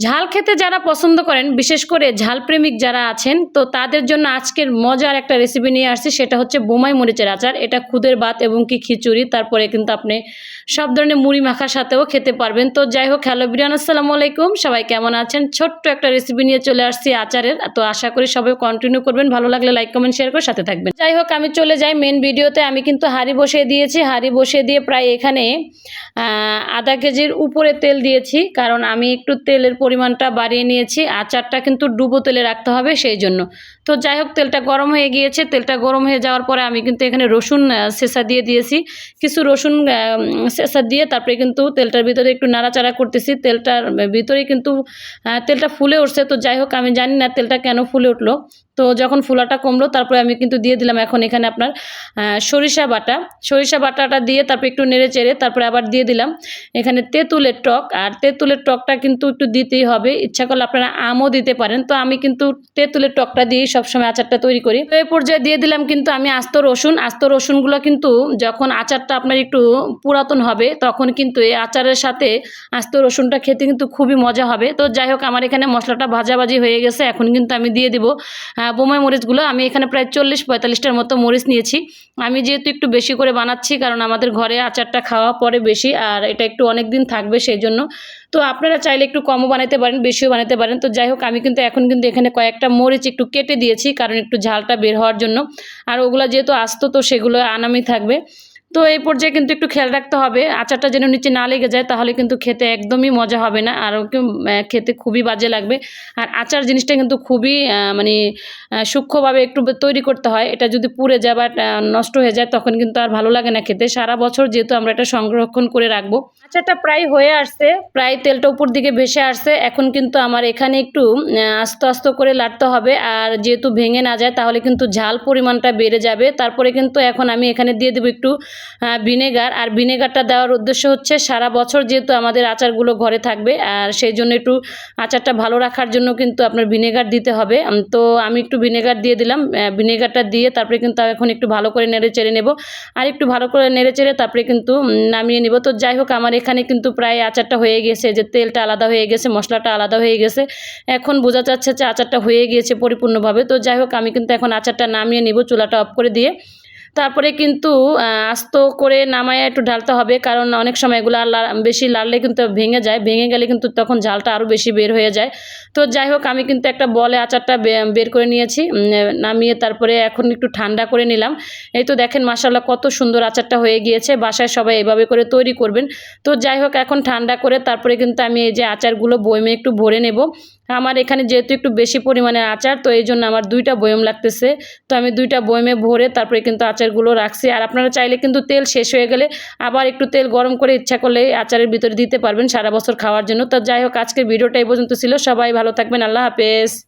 ঝাল খেতে যারা পছন্দ করেন, বিশেষ করে ঝাল প্রেমিক যারা আছেন, তো তাদের জন্য আজকের মজার একটা রেসিপি নিয়ে আসছি, সেটা হচ্ছে বোমাই মরিচের আচার। এটা খুদের ভাত এবং কি খিচুড়ি, তারপরে কিন্তু আপনি সব ধরনের মুড়ি মাখার সাথেও খেতে পারবেন। তো যাই হোক, হ্যালো বিরিয়ান, আসসালামু আলাইকুম। সবাই কেমন আছেন? ছোট্ট একটা রেসিপি নিয়ে চলে আসছি আচারের। তো আশা করি সবাই কন্টিনিউ করবেন। ভালো লাগলে লাইক কমেন্ট শেয়ার করে সাথে থাকবেন। যাই হোক, আমি চলে যাই মেন ভিডিওতে আমি কিন্তু হাঁড়ি বসিয়ে দিয়েছি। হাঁড়ি বসিয়ে দিয়ে প্রায় এখানে আধা কেজির উপরে তেল দিয়েছি। কারণ আমি একটু তেলের পরিমাণটা বাড়িয়ে নিয়েছি। আচারটা কিন্তু ডুবো তেলে রাখতে হবে সেই জন্য তো যাই হোক, তেলটা গরম হয়ে গিয়েছে। তেলটা গরম হয়ে যাওয়ার পরে আমি কিন্তু এখানে রসুন ছেঁচা দিয়ে দিয়েছি। কিছু রসুন ছেঁচা দিয়ে তারপরে কিন্তু তেলটার ভিতরে একটু নাড়াচাড়া করতেছি। তেলটার ভিতরে কিন্তু তেলটা ফুলে উঠছে। তো যাই হোক, আমি জানি না তেলটা কেন ফুলে উঠল। তো যখন ফুলাটা কমলো, তারপরে আমি কিন্তু দিয়ে দিলাম এখন এখানে আপনার সরিষা বাটা। সরিষা বাটাটা দিয়ে তারপরে একটু নেড়ে চেড়ে তারপরে আবার দিয়ে দিলাম। এখানে তেঁতুলের টক। আর তেঁতুলের টকটা কিন্তু একটু দিতেই হবে। ইচ্ছা করলে আপনারা আমও দিতে পারেন। তো আমি কিন্তু তেঁতুলের টকটা দিয়েই সবসময় আচারটা তৈরি করি। তো এই পর্যায়ে দিয়ে দিলাম কিন্তু আমি আস্ত রসুন। আস্ত রসুনগুলো কিন্তু যখন আচারটা আপনার একটু পুরাতন হবে, তখন কিন্তু এই আচারের সাথে আস্ত রসুনটা খেতে কিন্তু খুবই মজা হবে। তো যাই হোক, আমার এখানে মশলাটা ভাজাভাজি হয়ে গেছে। এখন কিন্তু আমি দিয়ে দেবো বোমাই মরিচগুলো। আমি এখানে প্রায় চল্লিশ পঁয়তাল্লিশটার মতো মরিচ নিয়েছি। আমি যেহেতু একটু বেশি করে বানাচ্ছি, কারণ আমাদের ঘরে আচারটা খাওয়া পরে বেশি, আর এটা একটু অনেক দিন থাকবে, সেই জন্য তো আপনারা চাইলে একটু কমও বানাতে পারেন, বেশিও বানাতে পারেন। তো যাই হোক, আমি কিন্তু এখন কিন্তু এখানে কয়েকটা মরিচ একটু কেটে দিয়েছি, কারণ একটু ঝালটা বের হওয়ার জন্য। আর ওগুলো যেহেতু আসতো, তো সেগুলো আনামি থাকবে। তো এই পর্যায়ে কিন্তু একটু খেয়াল রাখতে হবে। আচারটা যেন নিচে না লেগে যায়, তাহলে কিন্তু খেতে একদমই মজা হবে না, আর খেতে খুবই বাজে লাগবে। আর আচার জিনিসটা কিন্তু খুবই মানে সূক্ষ্মভাবে একটু তৈরি করতে হয়। এটা যদি পুড়ে যায় বা নষ্ট হয়ে যায়, তখন কিন্তু আর ভালো লাগে না খেতে। সারা বছর যেহেতু আমরা এটা সংরক্ষণ করে রাখব। আচারটা প্রায় হয়ে আসছে, প্রায় তেলটা উপর দিকে ভেসে আসছে। এখন কিন্তু আমার এখানে একটু আস্তে আস্তে করে লাড়তে হবে। আর যেহেতু ভেঙে না যায়, তাহলে কিন্তু ঝাল পরিমাণটা বেড়ে যাবে। তারপরে কিন্তু এখন আমি এখানে দিয়ে দেবো একটু ভিনেগার। আর ভিনেগারটা দেওয়ার উদ্দেশ্য হচ্ছে সারা বছর যেহেতু আমাদের আচারগুলো ঘরে থাকবে, আর সেই জন্য একটু আচারটা ভালো রাখার জন্য কিন্তু আপনার ভিনেগার দিতে হবে। তো আমি একটু ভিনেগার দিয়ে দিলাম। ভিনেগারটা দিয়ে তারপরে কিন্তু এখন একটু ভালো করে নেড়ে চেড়ে নেব। আর একটু ভালো করে নেড়ে চেড়ে তারপরে কিন্তু নামিয়ে নিব। তো যাই হোক, আমার এখানে কিন্তু প্রায় আচারটা হয়ে গেছে। যে তেলটা আলাদা হয়ে গেছে, মশলাটা আলাদা হয়ে গেছে। এখন বোঝা যাচ্ছে যে আচারটা হয়ে গিয়েছে পরিপূর্ণভাবে। তো যাই হোক, আমি কিন্তু এখন আচারটা নামিয়ে নিব চুলাটা অফ করে দিয়ে। তারপরে কিন্তু আস্ত করে নামায় একটু ঢালতে হবে, কারণ অনেক সময় এগুলো আর বেশি লাড়লে কিন্তু ভেঙে যায়, ভেঙে গেলে কিন্তু তখন ঝালটা আরও বেশি বের হয়ে যায়। তো যাই হোক, আমি কিন্তু একটা বলে আচারটা বের করে নিয়েছি নামিয়ে তারপরে এখন একটু ঠান্ডা করে নিলাম। এই তো দেখেন মাসাল্লাহ কত সুন্দর আচারটা হয়ে গিয়েছে, বাসায় সবাই এভাবে করে তৈরি করবেন। তো যাই হোক, এখন ঠান্ডা করে তারপরে কিন্তু আমি এই যে আচারগুলো বয়মে একটু ভরে নেব। আমার এখানে যেহেতু একটু বেশি পরিমাণে আচার, তো এই জন্য আমার দুইটা বয়ম লাগতেছে। তো আমি দুইটা বয়মে ভরে তারপরে কিন্তু আচারগুলো রাখছি। আর আপনারা চাইলে কিন্তু তেল শেষ হয়ে গেলে আবার একটু তেল গরম করে ইচ্ছা করলে আচারের ভিতরে দিতে পারবেন সারা বছর খাওয়ার জন্য। তো যাই হোক, আজকের ভিডিওটা এই পর্যন্ত ছিল। সবাই ভালো থাকবেন। আল্লাহ হাফেজ।